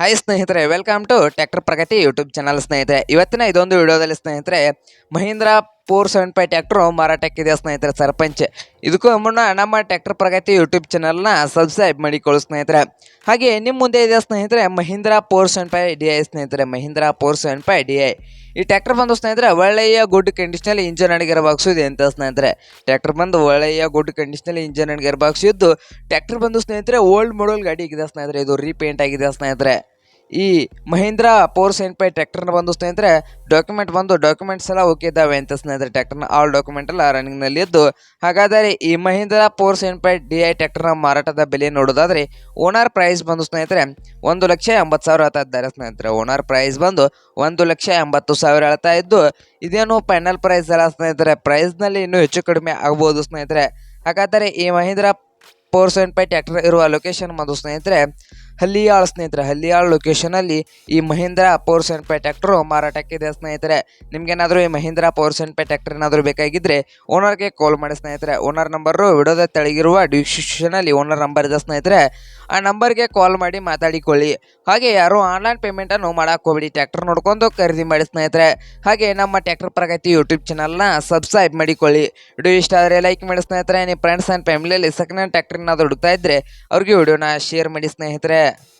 Hi ಸ್ನೇಹಿತರೆ welcome to tractor Pragati YouTube channel ಸ್ನೇಹಿತರೆ. ಇವತ್ತಿನ ಇದೊಂದು ವಿಡಿಯೋದಲ್ಲಿ ಸ್ನೇಹಿತರೆ ಮಹೀಂದ್ರ ಫೋರ್ ಸೆವೆನ್ ಫೈವ್ ಮಾರಾಟಕ್ಕೆ ಮಾರಾಟಕ್ಕಿದೆ ಸ್ನೇಹಿತರೆ ಸರ್ಪಂಚ್. ಇದಕ್ಕೂ ಮುನ್ನ ನಮ್ಮ ಟ್ಯಾಕ್ಟರ್ ಪ್ರಗತಿ ಯೂಟ್ಯೂಬ್ ಚಾನಲ್ನ ಸಬ್ಸ್ಕ್ರೈಬ್ ಮಾಡಿಕೊಳ್ಳಿ ಸ್ನೇಹಿತರೆ. ಹಾಗೆ ನಿಮ್ಮ ಮುಂದೆ ಇದೆ ಸ್ನೇಹಿತರೆ Mahindra four seven five D I ಸ್ನೇಹಿತರೆ, Mahindra four seven five D I. ಈ ಟ್ಯಾಕ್ಟರ್ ಬಂದು ಸ್ನೇಹಿತರೆ ಒಳ್ಳೆಯ ಗುಡ್ ಕಂಡೀಷನಲ್ಲಿ ಇಂಜನ್ ಗೇರ್ ಬಾಕ್ಸ್ ಇದೆ ಅಂತ ಸ್ನೇಹಿತರೆ. ಟ್ಯಾಕ್ಟರ್ ಬಂದು ಒಳ್ಳೆಯ ಗುಡ್ ಕಂಡೀಷನಲ್ಲಿ ಇಂಜನ್ ಗೇರ್ ಬಾಕ್ಸ್ ಇದ್ದು, ಟ್ಯಾಕ್ಟರ್ ಬಂದು ಸ್ನೇಹಿತರೆ ಓಲ್ಡ್ ಮಾಡಲ್ ಗಾಡಿ ಇದೆ ಸ್ನೇಹಿತರೆ, ಇದು ರೀಪೇಂಟ್ ಆಗಿದೆ ಸ್ನೇಹಿತರೆ. ಈ ಮಹೀಂದ್ರಾ ಫೋರ್ ಸೆವೆನ್ ಫೈವ್ ಟ್ರ್ಯಾಕ್ಟರ್ನ ಬಂದು ಸ್ನೇಹಿತರೆ ಡಾಕ್ಯುಮೆಂಟ್ ಬಂದು ಡಾಕ್ಯುಮೆಂಟ್ಸ್ ಎಲ್ಲ ಓಕೆ ಇದ್ದಾವೆ ಅಂತ ಸ್ನೇಹಿತರೆ ಟ್ರ್ಯಾಕ್ಟರ್ನ ಆಲ್ ಡಾಕ್ಯುಮೆಂಟ್ ಎಲ್ಲ ರನ್ನಿಂಗ್ನಲ್ಲಿ ಇದ್ದು. ಹಾಗಾದರೆ ಈ Mahindra four seven five D I ಟ್ರ್ಯಾಕ್ಟರ್ನ ಮಾರಾಟದ ಬೆಲೆ ನೋಡೋದಾದರೆ ಓನರ್ ಪ್ರೈಸ್ ಬಂದು ಸ್ನೇಹಿತರೆ ಒಂದು ಲಕ್ಷ ಎಂಬತ್ತು ಸಾವಿರ ಹೇಳ್ತಾ ಇದ್ದಾರೆ ಸ್ನೇಹಿತರೆ. ಓನರ್ ಪ್ರೈಸ್ ಬಂದು ಒಂದು ಲಕ್ಷ ಎಂಬತ್ತು ಸಾವಿರ ಹೇಳ್ತಾ ಇದ್ದು, ಇದೇನು ಫೈನಲ್ ಪ್ರೈಸ್ ಅಲ್ಲ ಸ್ನೇಹಿತರೆ. ಪ್ರೈಸ್ನಲ್ಲಿ ಇನ್ನೂ ಹೆಚ್ಚು ಕಡಿಮೆ ಆಗ್ಬೋದು ಸ್ನೇಹಿತರೆ. ಹಾಗಾದರೆ ಈ Mahindra four seven five tractor ಇರುವ ಲೊಕೇಶನ್ ಬಂದು ಸ್ನೇಹಿತರೆ ಹಲ್ಲಿಯಾಳ್ ಸ್ನೇಹಿತರೆ, ಹಲ್ಲಿಯಾಳ್ ಲೊಕೇಶನಲ್ಲಿ ಈ ಮಹೀಂದ್ರ ಫೋರ್ ಸೆವೆನ್ ಫೈವ್ ಮಾರಾಟಕ್ಕೆ ಮಾರಾಟಕ್ಕಿದೆ ಸ್ನೇಹಿತರೆ. ನಿಮ್ಗೇನಾದರೂ ಈ Mahindra four seven five tractor ಬೇಕಾಗಿದ್ರೆ ಬೇಕಾಗಿದ್ದರೆ ಓನರ್ಗೆ ಕಾಲ್ ಮಾಡಿ ಸ್ನೇಹಿತರೆ. ಓನರ್ ನಂಬರು ವಿಡೋದ ತೆಳಗಿರುವ ಡಿಸ್ಕ್ರಿಪ್ಷನಲ್ಲಿ ಓನರ್ ನಂಬರ್ ಇದೆ ಸ್ನೇಹಿತರೆ. ಆ ನಂಬರ್ಗೆ ಕಾಲ್ ಮಾಡಿ ಮಾತಾಡಿಕೊಳ್ಳಿ. ಹಾಗೆ ಯಾರು ಆನ್ಲೈನ್ ಪೇಮೆಂಟನ್ನು ಮಾಡಕ್ ಹೋಗ್ಬಿಡಿ, ಟ್ರ್ಯಾಕ್ಟರ್ ನೋಡ್ಕೊಂಡು ಖರೀದಿ ಮಾಡಿ ಸ್ನೇಹಿತರೆ. ಹಾಗೆ ನಮ್ಮ ಟ್ರ್ಯಾಕ್ಟರ್ ಪ್ರಗತಿ ಯೂಟ್ಯೂಬ್ ಚಾನಲ್ನ ಸಬ್ಸ್ಕ್ರೈಬ್ ಮಾಡಿಕೊಳ್ಳಿ. ವಿಡಿಯೋ ಇಷ್ಟ ಆದರೆ ಲೈಕ್ ಮಾಡಿ ಸ್ನೇಹಿತರೆ. ನಿಮ್ಮ ಫ್ರೆಂಡ್ಸ್ ಆ್ಯಂಡ್ ಫ್ಯಾಮಿಲಿಯಲ್ಲಿ ಸೆಕೆಂಡ್ ಹ್ಯಾಂಡ್ ಟ್ರ್ಯಾಕ್ಟರ್ ಏನಾದ್ರು ಹುಡುಕ್ತಾ ಇದ್ದರೆ ಅವ್ರಿಗೆ ವಿಡಿಯೋನ ಶೇರ್ ಮಾಡಿ ಸ್ನೇಹಿತರೆ. Andre